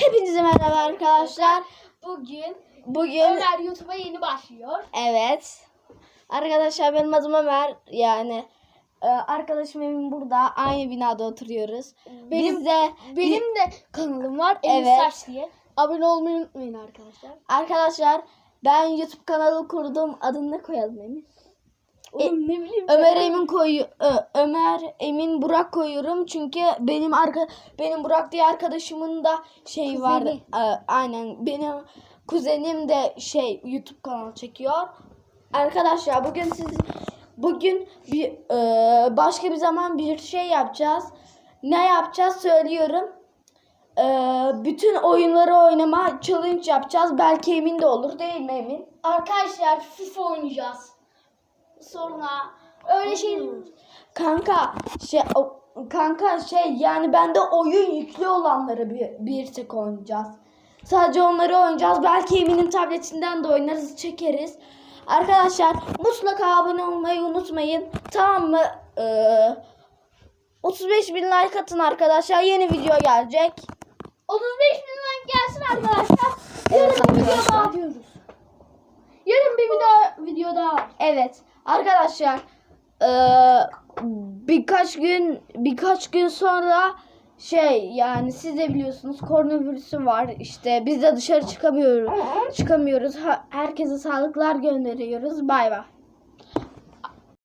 Hepinize merhaba arkadaşlar. Bugün Bugün Ömer YouTube'a yeni başlıyor. evet. Arkadaşlar benim adım Ömer. Yani e, arkadaşım Emin burada. Aynı binada oturuyoruz. Benim- Biz de Benim de kanalım var. Evet. Saç diye. Abone olmayı unutmayın arkadaşlar. arkadaşlar ben YouTube kanalı kurdum. Adını ne koyalım Emin? Oğlum ne bileyim. Ömer sen- Emin koyu Ö- Ömer Emin Burak koyuyorum çünkü benim arka benim Burak diye arkadaşımın da şey var. Kuzeni. e, aynen benim kuzenim de şey YouTube kanalı çekiyor. Arkadaşlar bugün siz bugün bir e, başka bir zaman bir şey yapacağız. Ne yapacağız söylüyorum. E, bütün oyunları oynama challenge yapacağız. Belki Emin de olur değil mi Emin? Arkadaşlar FIFA oynayacağız. Sonra öyle şey Kanka şey o- kanka şey yani bende oyun yüklü olanları bir, bir tek oynayacağız. Sadece onları oynayacağız. Belki Emin'in tabletinden de oynarız, çekeriz. Arkadaşlar mutlaka abone olmayı unutmayın. Tamam mı? Ee, 35 bin like atın arkadaşlar. Yeni video gelecek. 35 bin like gelsin arkadaşlar. Evet Yarın bir video arkadaşlar. daha diyoruz. Yarın bir video, daha var. Evet arkadaşlar eee, birkaç gün birkaç gün sonra şey yani siz de biliyorsunuz koronavirüsü var işte biz de dışarı çıkamıyoruz çıkamıyoruz herkese sağlıklar gönderiyoruz bay bay.